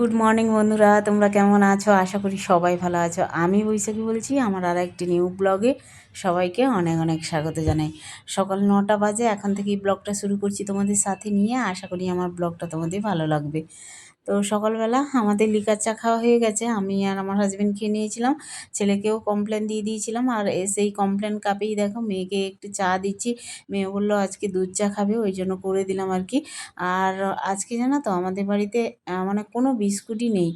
Good morning বন্ধুরা। তোমরা কেমন আছো? আশা করি সবাই ভালো আছো। আমি বৈশাখী বলছি। আমার আর একটি নিউ ব্লগে সবাইকে অনেক অনেক স্বাগত জানাই। সকাল নটা বাজে। এখন থেকেই ব্লগটা শুরু করছি তোমাদের সাথে নিয়ে। আশা করি আমার ব্লগটা তোমাদের ভালো লাগবে। তো সকালবেলা আমাদের লিকার চা খাওয়া হয়ে গেছে। আমি আর আমার হাজব্যান্ড খেয়ে নিয়েছিলাম। ছেলেকেও কমপ্লেন দিয়ে দিয়েছিলাম। আর সেই কমপ্লেন কাপেই দেখো মেয়েকে একটু চা দিচ্ছি। মেয়ে বলল, আজকে দুধ চা খাবে, ওই জন্য করে দিলাম আর কি আর আজকে জানো তো আমাদের বাড়িতে মানে কোনো বিস্কুটই নেই।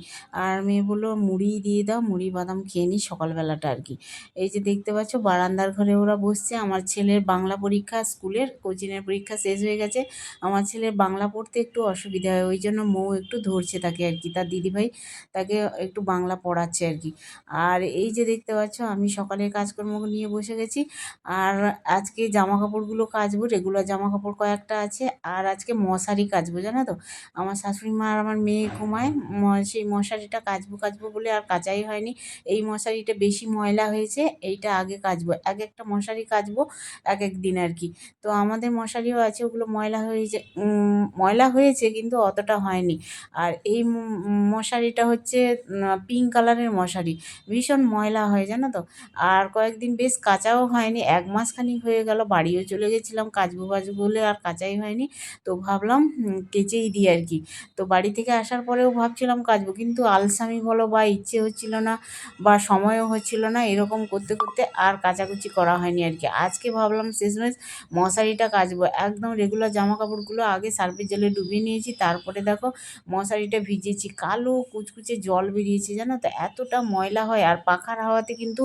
আর মেয়ে বলল, মুড়ি দিয়ে দাও, মুড়ি, বাদাম খেয়ে নিই সকালবেলাটা আর কি এই যে দেখতে পাচ্ছ, বারান্দার ঘরে ওরা বসছে। আমার ছেলের বাংলা পরীক্ষা স্কুলের কোচিংয়ের পরীক্ষা শেষ হয়ে গেছে। আমার ছেলের বাংলা পড়তে একটু অসুবিধা হয়, ওই জন্য মৌ একটু ধরছে তাকে আর কি, তার দিদিভাই তাকে একটু বাংলা পড়াচ্ছে আর কি। আর এই যে দেখতে পাচ্ছ, আমি সকালের কাজকর্ম নিয়ে বসে গেছি। আর আজকে জামা কাপড়গুলো কাচবো রেগুলার জামা কাপড় কয়েকটা আছে। আর আজকে মশারি কাচবো, জানো তো? আমার শাশুড়ি মা আর আমার মেয়ে ঘুমায় সেই মশারিটা কাচবো কাচবো বলে আর কাচাই হয়নি। এই মশারিটা বেশি ময়লা হয়েছে, এইটা আগে কাচবো। এক একটা মশারি কাচবো, এক এক দিন আর কি। তো আমাদের মশারিও আছে, ওগুলো ময়লা হয়েছে ময়লা হয়েছে কিন্তু অতটা হয়নি। আর এই মশারিটা হচ্ছে পিঙ্ক কালারের মশারি। ভীষণ ময়লা হয়, জানো তো? আর কয়েকদিন বেশ কাঁচাও হয়নি, এক মাসখানিক হয়ে গেল, বাড়িও চলে গেছিলাম, কাচবো কাচবো বলে আর কাচাই হয়নি। তো ভাবলাম কেচেই দিই আর কি। তো বাড়ি থেকে আসার পরেও ভাবছিলাম কাচবো, কিন্তু আলসামি বলো বা ইচ্ছে হচ্ছিল না বা সময়ও হচ্ছিল না, এরকম করতে করতে আর কাচাকুচি করা হয়নি আর কি। আজকে ভাবলাম শেষমেশ মশারিটা কাচবো। একদম রেগুলার জামা কাপড়গুলো আগে সার্ফের জলে ডুবিয়ে নিয়েছি, তারপরে দেখো মশারিটা ভিজিয়েছি, কালো কুচকুচে জল বেরিয়েছে, জানো তো? এতটা ময়লা হয় আর পাখার হাওয়াতে কিন্তু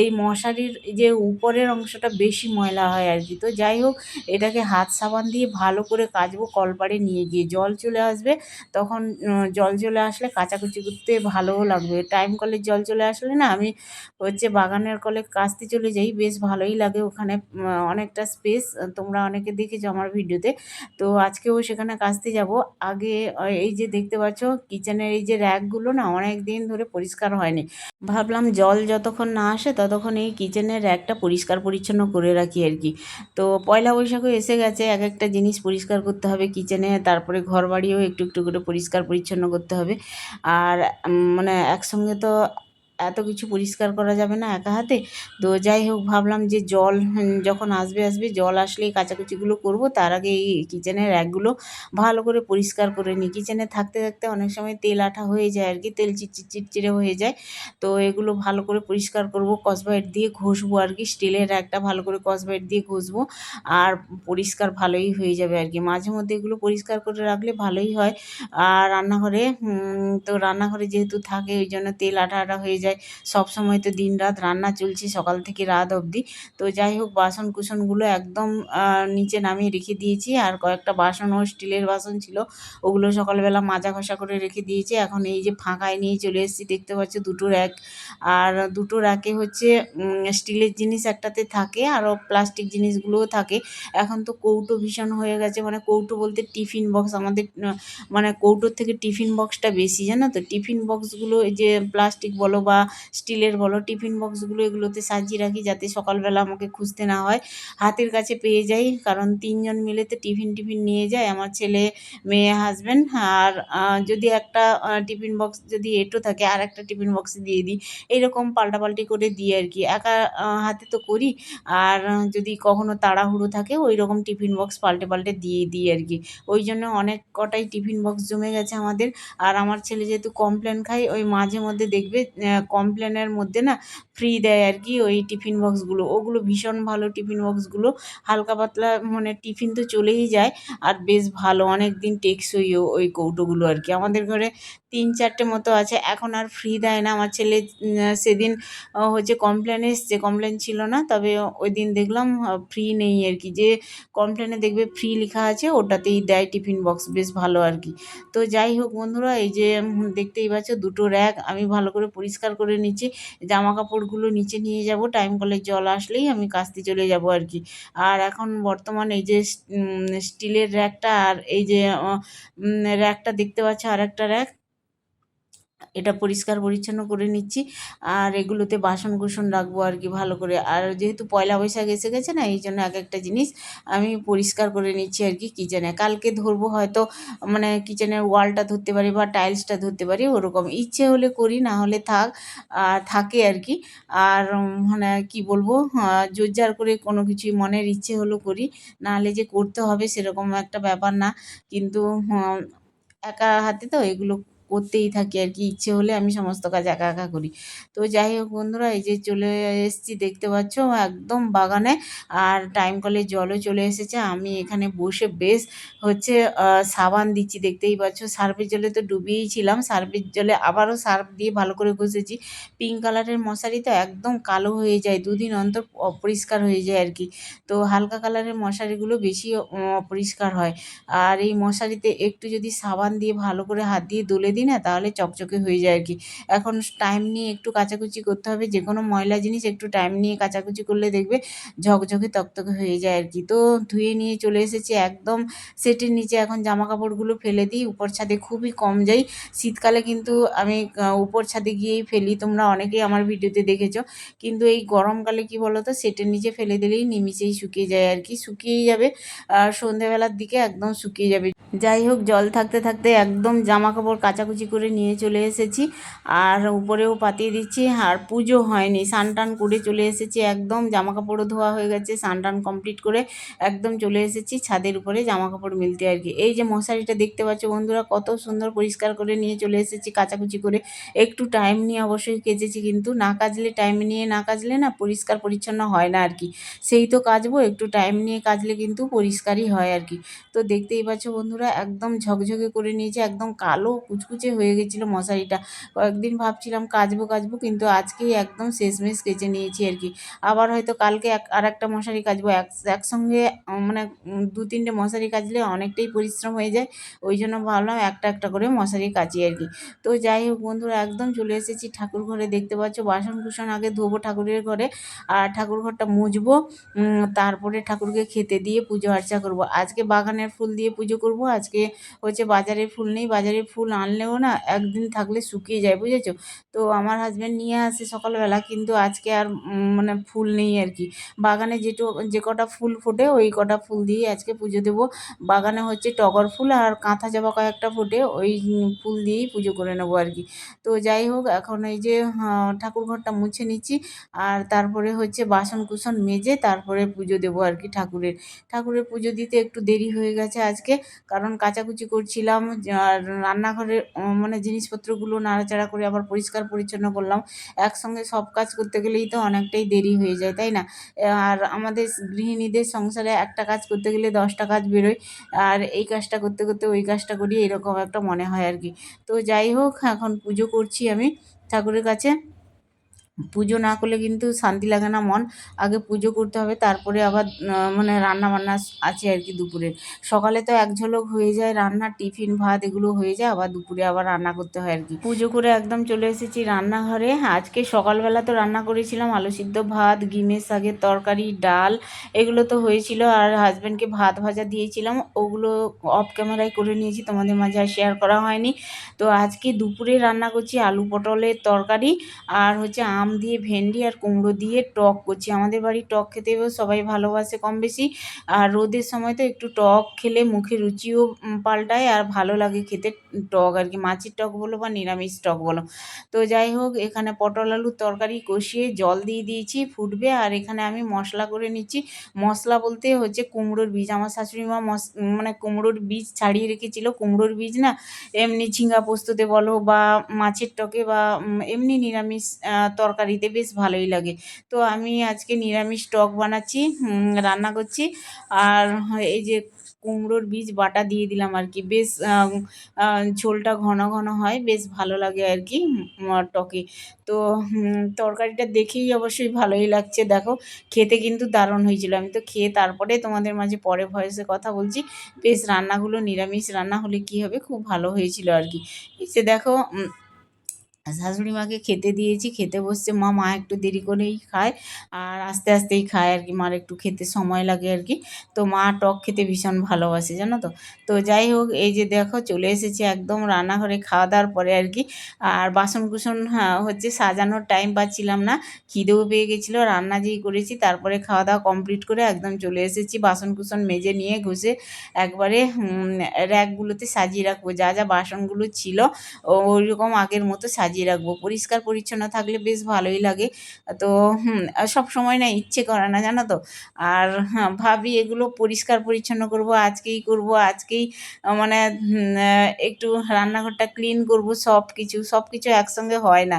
এই মশারির যে উপরের অংশটা বেশি ময়লা হয় আর কি। তো যাই হোক, এটাকে হাত সাবান দিয়ে ভালো করে কাচবো, কলপাড়ে নিয়ে গিয়ে। জল চলে আসবে, তখন জল চলে আসলে কাচাকুচি করতে ভালোও লাগবে। টাইম কলের জল চলে আসলে না, আমি হচ্ছে বাগানের কলে কাচতে চলে যাই, বেশ ভালোই লাগে ওখানে অনেকটা স্পেস। তোমরা অনেকে দেখেছ আমার ভিডিওতে। তো আজকেও সেখানে কাচতে যাব। আগে এই যে দেখতে পাচ্ছ, কিচেনের এই যে র্যাকগুলো না অনেক দিন ধরে পরিষ্কার হয়নি। ভাবলাম জল যতক্ষণ না আসে ততক্ষণ এই কিচেনের র্যাকটা পরিষ্কার পরিচ্ছন্ন করে রাখি আর কি। তো পয়লা বৈশাখও এসে গেছে, এক একটা জিনিস পরিষ্কার করতে হবে কিচেনে, তারপরে ঘর বাড়িও একটু একটু করে পরিষ্কার পরিচ্ছন্ন করতে হবে। আর মানে একসঙ্গে তো এত কিছু পরিষ্কার করা যাবে না একা হাতে? তো যাই হোক, ভাবলাম যে জল যখন আসবে আসবে, জল আসলেই কাচাকুচিগুলো করব। তার আগে এই কিচেনের র্যাকগুলো ভালো করে পরিষ্কার করে নিই। কিচেনে থাকতে থাকতে অনেক সময় তেল আঠা হয়ে যায় আর কি, তেল চিটচিট চিটচিড়ে হয়ে যায়। তো এগুলো ভালো করে পরিষ্কার করব কসবাইট দিয়ে ঘষবো আর কি, স্টিলের র্যাকটা ভালো করে কসবাইট দিয়ে ঘষবো। আর পরিষ্কার ভালোই হয়ে যাবে আর কি। মাঝে মধ্যে এগুলো পরিষ্কার করে রাখলে ভালোই হয়। আর রান্নাঘরে তো রান্নাঘরে যেহেতু থাকে, ওই জন্য তেল আঠা আঠা হয়ে যায়। সব সময় তো দিন রাত রান্না চলছে, সকাল থেকে রাত অবধি। তো যাই হোক, বাসন কুসনগুলো একদম নিচে নামিয়ে রেখে দিয়েছি। আর কয়েকটা বাসনও স্টিলের বাসন ছিল, ওগুলো সকালবেলা মাজা ঘষা করে রেখে দিয়েছি। এখন এই যে ফাঁকায় নিয়ে চলে এসেছি, দেখতে পাচ্ছ দুটো র্যাক। আর দুটো র্যাকে হচ্ছে স্টিলের জিনিস একটাতে থাকে আরও প্লাস্টিক জিনিসগুলোও থাকে। এখন তো কৌটো ভীষণ হয়ে গেছে মানে কৌটো বলতে টিফিন বক্স আমাদের মানে কৌটোর থেকে টিফিন বক্সটা বেশি, জানো তো? টিফিন বক্সগুলো যে প্লাস্টিক বলো বা স্টিলের বলো, টিফিন বক্সগুলো এগুলোতে সাজিয়ে রাখি যাতে সকালবেলা আমাকে খুঁজতে না হয়। হাতের কাছে পেয়ে যাই, কারণ তিনজন মিলে তো টিফিন টিফিন নিয়ে যায়, আমার ছেলে, মেয়ে হাজব্যান্ড আর যদি একটা টিফিন বক্স যদি এটো থাকে আর একটা টিফিন বক্সে দিয়ে দিই। এইরকম পাল্টাপাল্টি করে দিই আর কি। একা হাতে তো করি, আর যদি কখনো তাড়াহুড়ো থাকে ওই রকম টিফিন বক্স পাল্টে পাল্টে দিয়ে দিই আর কি। ওই জন্য অনেক কটাই টিফিন বক্স জমে গেছে আমাদের, আর আমার ছেলে যেহেতু কমপ্লেন খায়, ওই মাঝে মধ্যে দেখবে কমপ্লেনের মধ্যে না ফ্রি দেয় আর কি ওই টিফিন বক্সগুলো। ওগুলো ভীষণ ভালো টিফিন বক্সগুলো। হালকা পাতলা মানে টিফিন তো চলেই যায়। আর বেশ ভালো অনেক দিন টেকসইও ওই কৌটোগুলো আর কি আমাদের ঘরে তিন চারটে মতো আছে। এখন আর ফ্রি দেয় না। আমার ছেলে সেদিন হচ্ছে কমপ্লেন এসছে। কমপ্লেন ছিল না, তবে ওই দিন দেখলাম ফ্রি নেই আর কি। যে কমপ্লেনে দেখবে ফ্রি লেখা আছে, ওটাতেই দেয় টিফিন বক্স বেশ ভালো আর কি। তো যাই হোক বন্ধুরা, এই যে দেখতেই পাচ্ছ, দুটো র্যাক আমি ভালো করে পরিষ্কার করে নিচ্ছি। জামা কাপড়গুলো নিচে নিয়ে যাব। টাইম কলের জল আসলেই আমি কাস্তে চলে যাব আর কি। আর এখন বর্তমানে এই যে স্টিলের র্যাকটা আর এই যে র্যাকটা দেখতে পাচ্ছ আর একটা র্যাক এটা পরিষ্কার পরিচ্ছন্ন করে নিচ্ছি। আর এগুলোতে বাসন কুসন রাখব আর কি ভালো করে। আর যেহেতু পয়লা বৈশাখ এসে গেছে না এই জন্য এক একটা জিনিস আমি পরিষ্কার করে নিচ্ছি আর কি কিচেনে। কালকে ধরবো হয়তো মানে কিচেনের ওয়ালটা ধরতে পারি বা টাইলসটা ধরতে পারি, ওরকম। ইচ্ছে হলে করি, না হলে থাক, আর থাকে আর কি। আর মানে কি বলব জোরজার করে কোনো কিছুই মনের ইচ্ছে হলো করি নাহলে যে করতে হবে সেরকম একটা ব্যাপার না। কিন্তু একা হাতে তো এগুলো করতেই থাকি আর কি। ইচ্ছে হলে আমি সমস্ত কাজ একা একা করি। তো যাই হোক বন্ধুরা, এই যে চলে এসেছি, দেখতে পাচ্ছ? একদম বাগানে। আর টাইম কলে জলও চলে এসেছে। আমি এখানে বসে বেশ হচ্ছে সাবান দিচ্ছি। দেখতেই পাচ্ছ? সার্ফের জলে তো ডুবিয়েই ছিলাম। সার্ফের জলে আবারও সার্ফ দিয়ে ভালো করে ঘষেছি। পিঙ্ক কালারের মশারি তো একদম কালো হয়ে যায়। দুদিন অন্তর অপরিষ্কার হয়ে যায় আর কি। তো হালকা কালারের মশারিগুলো বেশি অপরিষ্কার হয়। আর এই মশারিতে একটু যদি সাবান দিয়ে ভালো করে হাত দিয়ে দলে দিই না, তাহলে চকচকে হয়ে যায় আর কি এখন টাইম নিয়ে একটু কাচাকুচি করতে হবে যে কোনো ময়লা জিনিস একটু টাইম নিয়ে কাচাকুচি করলে দেখবে ঝকঝকে তকতকে হয়ে যায় আর কি তো ধুয়ে নিয়ে চলে এসেছি একদম সেটের নিচে। এখন জামা কাপড়গুলো ফেলে দিই, উপর ছাদে খুবই কম যাই। শীতকালে কিন্তু আমি উপর ছাদে গিয়েই ফেলি, তোমরা অনেকেই আমার ভিডিওতে দেখেছ। কিন্তু এই গরমকালে কি বলো তো সেটের নিচে ফেলে দিলেই নিমিষেই শুকিয়ে যায় আর কি শুকিয়েই যাবে, আর সন্ধেবেলার দিকে একদম শুকিয়ে যাবে। যাই হোক, জল থাকতে থাকতে একদম জামা কাপড় কাচাকুচি করে নিয়ে চলে এসেছি। আর উপরেও পাতিয়ে দিচ্ছি। আর পুজো হয়নি। স্নান টান করে চলে এসেছি। একদম জামা কাপড়ও ধোয়া হয়ে গেছে। স্নান টান কমপ্লিট করে একদম চলে এসেছি। ছাদের উপরে জামা কাপড় মিলতে আর কি। এই যে মশারিটা দেখতে পাচ্ছ বন্ধুরা, কত সুন্দর পরিষ্কার করে নিয়ে চলে এসেছি কাচাকুচি করে। একটু টাইম নিয়ে অবশ্যই কেচেছি কিন্তু না কাচলে টাইম নিয়ে না কাচলে না পরিষ্কার পরিচ্ছন্ন হয় না আর কি। সেই তো কাচবো, একটু টাইম নিয়ে কাচলে কিন্তু পরিষ্কারই হয় আর কি। তো দেখতেই পাচ্ছ বন্ধুরা, একদম ঝকঝকে করে নিয়েছে। একদম কালো কুচকুচে হয়ে গেছিল মশারিটা। কয়েকদিন ভাবছিলাম কাচবো কাচবো, কিন্তু আজকেই একদম শেষমেশ কেচে নিয়েছি আর কি। আবার হয়তো কালকে এক আর একটা মশারি কাচবো। এক, একসঙ্গে মানে দু তিনটে মশারি কাচলে অনেকটাই পরিশ্রম হয়ে যায়। ওই জন্য ভাবলাম একটা একটা করে মশারি কাচি আর কি। তো যাই হোক বন্ধুরা, একদম চলে এসেছি ঠাকুর ঘরে। দেখতে পাচ্ছ বাসন কুসন আগে ধোবো ঠাকুরের ঘরে আর ঠাকুর ঘরটা মুছবো। তারপরে ঠাকুরকে খেতে দিয়ে পুজো আর্চা করব। আজকে বাগানের ফুল দিয়ে পুজো করব। আজকে হচ্ছে বাজারের ফুল নেই। বাজারের ফুল আনলেও না একদিন থাকলে শুকিয়ে যায়, বুঝেছ? তো আমার হাজব্যান্ড নিয়ে আসে সকালবেলা, কিন্তু আজকে আর মানে ফুল নেই আর কি। বাগানে যেটু, যে কটা ফুল ফোটে, ওই কটা ফুল দিয়ে আজকে পুজো দেবো। বাগানে হচ্ছে টগর ফুল আর কাঁথা জবা কয়েকটা ফোটে, ওই ফুল দিয়েই পুজো করে নেব আর কি। তো যাই হোক, এখন এই যে ঠাকুর ঘরটা মুছে নিচ্ছি, আর তারপরে হচ্ছে বাসন কুসন মেজে তারপরে পুজো দেবো আর কি ঠাকুরের। ঠাকুরের পুজো দিতে একটু দেরি হয়ে গেছে আজকে, কারণ কাচাকুচি করছিলাম, আর রান্নাঘরের মানে জিনিসপত্রগুলো নাড়াচাড়া করে আবার পরিষ্কার পরিচ্ছন্ন করলাম। একসঙ্গে সব কাজ করতে গেলেই তো অনেকটাই দেরি হয়ে যায়, তাই না? আর আমাদের গৃহিণীদের সংসারে একটা কাজ করতে গেলে দশটা কাজ বেরোয়, আর এই কাজটা করতে করতে ওই কাজটা করি এরকম একটা মনে হয় আর কি। তো যাই হোক, এখন পুজো করছি আমি ঠাকুরের কাছে। পুজো না করলে কিন্তু শান্তি লাগে না মন। আগে পুজো করতে হবে, তারপরে আবার মানে রান্না বান্না আছে আর কি দুপুরে। সকালে তো এক ঝলক হয়ে যায় রান্না, টিফিন, ভাত এগুলো হয়ে যায়, আবার দুপুরে আবার রান্না করতে হয় আর কি। পুজো করে একদম চলে এসেছি রান্নাঘরে। আজকে সকালবেলা তো রান্না করেছিলাম, আলু সিদ্ধ ভাত, গিমের শাকের তরকারি, ডাল, এগুলো তো হয়েছিল। আর হাজব্যান্ডকে ভাত ভাজা দিয়েছিলাম, ওগুলো অফ ক্যামেরায় করে নিয়েছি, তোমাদের মাঝে আর শেয়ার করা হয়নি। তো আজকে দুপুরে রান্না করছি আলু পটলের তরকারি, আর হচ্ছে আম দিয়ে ভেন্ডি আর কুমড়ো দিয়ে টক করছি। আমাদের বাড়ি টক খেতে সবাই ভালোবাসে কম বেশি। আর রোদের সময় তো একটু টক খেলে মুখে রুচিও পাল্টায় আর ভালো লাগে খেতে। টক আর কি মাছের টক বলো বা নিরামিষ টক বলো। তো যাই হোক এখানে পটল আলুর তরকারি কষিয়ে জল দিয়ে দিয়েছি ফুটবে। আর এখানে আমি মশলা করে নিচ্ছি। মশলা বলতে হচ্ছে কুমড়োর বীজ। আমার শাশুড়ি মা মশ মানে কুমড়োর বীজ ছাড়িয়ে রেখেছিল। কুমড়োর বীজ না এমনি ঝিঙ্গা পোস্ততে বলো বা মাছের টকে বা এমনি নিরামিষ আহ, তরকারিতে বেশ ভালোই লাগে। তো আমি আজকে নিরামিষ টক বানাচ্ছি রান্না করছি। আর এই যে কুমড়োর বীজ বাটা দিয়ে দিলাম আর কি। বেশ ঝোলটা ঘন ঘন হয়, বেশ ভালো লাগে আর কি টকে। তো তরকারিটা দেখেই অবশ্যই ভালোই লাগছে। দেখো, খেতে কিন্তু দারুণ হয়েছিল। আমি তো খেয়ে তারপরে তোমাদের মাঝে পরে ভয়েসে কথা বলছি। বেশ রান্নাগুলো নিরামিষ রান্না হলে কি হবে? খুব ভালো হয়েছিল আর কি। যে দেখো শাশুড়ি মাকে খেতে দিয়েছি খেতে বসছে। মা মা একটু দেরি করেই খায় আর আস্তে আস্তেই খায় আর কি। মার একটু খেতে সময় লাগে আর কি। তো মা টক খেতে ভীষণ ভালোবাসে জানো তো? তো যাই হোক এই যে দেখো চলে এসেছে একদম রান্নাঘরে খাওয়া দাওয়ার পরে আর কি। আর বাসন কুসন হ্যাঁ, হচ্ছে সাজানোর টাইম পাচ্ছিলাম না। খিদেও পেয়ে গেছিল রান্না যেই করেছি তারপরে খাওয়া দাওয়া কমপ্লিট করে একদম চলে এসেছি। বাসন কুসন মেজে নিয়ে ঘষে একবারে র্যাকগুলোতে সাজিয়ে রাখব। যা যা বাসনগুলো ছিল ওই রকম আগের মতো সাজিয়ে রাখব। পরিষ্কার পরিচ্ছন্ন থাকলে বেশ ভালোই লাগে। তো সব সময় না ইচ্ছে করে না, জানো তো? আর হ্যাঁ ভাবি এগুলো পরিষ্কার পরিচ্ছন্ন করব, আজকেই করব, আজকেই মানে একটু রান্নাঘরটা ক্লিন করব, সব কিছু সব কিছু একসঙ্গে হয় না।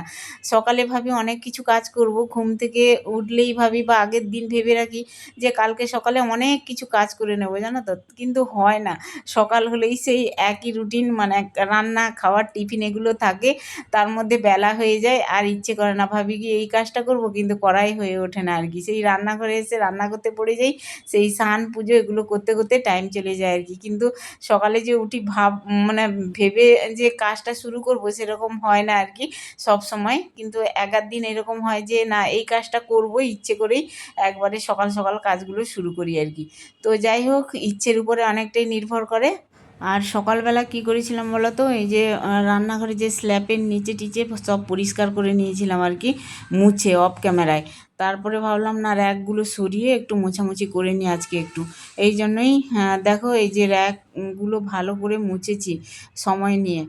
সকালে ভাবি অনেক কিছু কাজ করব, ঘুম থেকে উঠলেই ভাবি বা আগের দিন ভেবে রাখি যে কালকে সকালে অনেক কিছু কাজ করে নেব, জানো তো? কিন্তু হয় না। সকাল হলেই সেই একই রুটিন মানে রান্না, খাওয়ার টিফিন এগুলো থাকে। তার মধ্যে বেলা হয়ে যায় আর ইচ্ছে করে না। ভাবি কি এই কাজটা করব? কিন্তু করাই হয়ে ওঠে না আর কি। সেই রান্নাঘরে এসে রান্না করতে পড়ে যাই, সেই স্নান, পুজো এগুলো করতে করতে টাইম চলে যায় আর কি। কিন্তু সকালে যে উঠি ভাব মানে ভেবে যে কাজটা শুরু করব সেরকম হয় না আর কি সব সময়। কিন্তু এক দিন এরকম হয় যে না, এই কাজটা করব, ইচ্ছে করেই একবারে সকাল সকাল কাজগুলো শুরু করি আর কি। তো যাই হোক, ইচ্ছের উপরে অনেকটাই নির্ভর করে। আর সকালবেলা কি করেছিলাম বলতো? এই যে রান্নাঘরে যে স্ল্যাপের নিচে টিচে সব পরিষ্কার করে নিয়েছিলাম আর কি, মুছে অফ ক্যামেরায় তারপরে ভাবলাম, না, র্যাকগুলো সরিয়ে একটু মোছামুছি করে নিই আজকে একটু। এই জন্যই দেখো এই যে র্যাকগুলো ভালো করে মুছেছি সময় নিয়ে।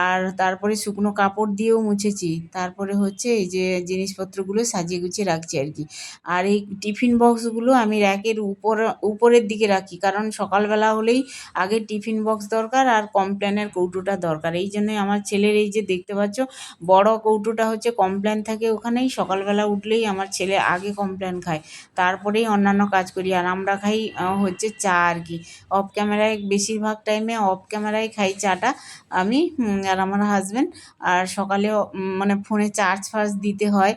আর তারপরে শুকনো কাপড় দিয়েও মুছেছি। তারপরে হচ্ছে এই যে জিনিসপত্রগুলো সাজিয়ে গুছিয়ে রাখছি আর কি। আর এই টিফিন বক্সগুলো আমি র্যাকের উপর, উপরের দিকে রাখি। কারণ সকালবেলা হলেই আগে টিফিন বক্স দরকার আর কমপ্ল্যানের কৌটোটা দরকার। এই জন্যই আমার ছেলের এই যে দেখতে পাচ্ছ, বড় কৌটোটা হচ্ছে কমপ্ল্যান থাকে ওখানেই। সকালবেলা উঠলেই আমার ছেলে আগে কমপ্লেন খায়। তারপরেই অন্যান্য কাজ করি। আর আমরা খাই হচ্ছে চা আর কি। অফ ক্যামেরায় বেশিরভাগ টাইমে অফ ক্যামেরায় খাই চাটা। আমি আর আমার হাজব্যান্ড আর সকালে মানে ফোনে চার্জ ফার্জ দিতে হয়।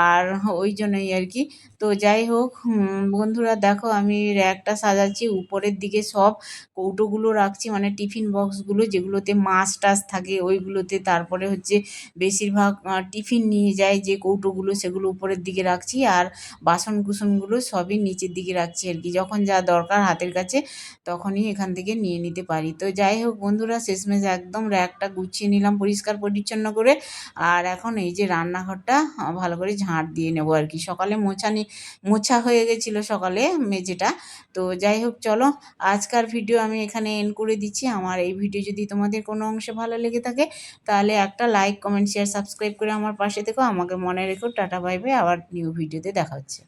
আর ওই জন্যই আর কি। তো যাই হোক বন্ধুরা দেখো, আমি র্যাকটা সাজাচ্ছি। উপরের দিকে সব কৌটোগুলো রাখছি। মানে টিফিন বক্সগুলো, যেগুলোতে মাছ টাছ থাকে, ওইগুলোতে তারপরে হচ্ছে বেশিরভাগ টিফিন নিয়ে যায় যে কৌটোগুলো, সেগুলো উপরের দিকে রাখছি। আর বাসন কুসনগুলো সবই নিচের দিকে রাখছি আর কি। যখন যা দরকার হাতের কাছে তখনই এখান থেকে নিয়ে নিতে পারি। তো যাই হোক বন্ধুরা, শেষমেশ একদম র্যাকটা গুছিয়ে নিলাম পরিষ্কার পরিচ্ছন্ন করে। আর এখন এই যে রান্নাঘরটা ভালো করে ঝাঁট দিয়ে নেব আর কি। সকালে মোছানি মোছা হয়ে গেছিল সকালে মেঝেটা। তো যাই হোক চলো, আজকার ভিডিও আমি এখানে এন্ড করে দিচ্ছি। আমার এই ভিডিও যদি তোমাদের কোনো অংশে ভালো লেগে থাকে, তাহলে একটা লাইক কমেন্ট শেয়ার সাবস্ক্রাইব করে আমার পাশে থেকো। আমাকে মনে রেখো। টাটা বাইবে আবার নিউ ভিডিওতে দেখা হচ্ছে।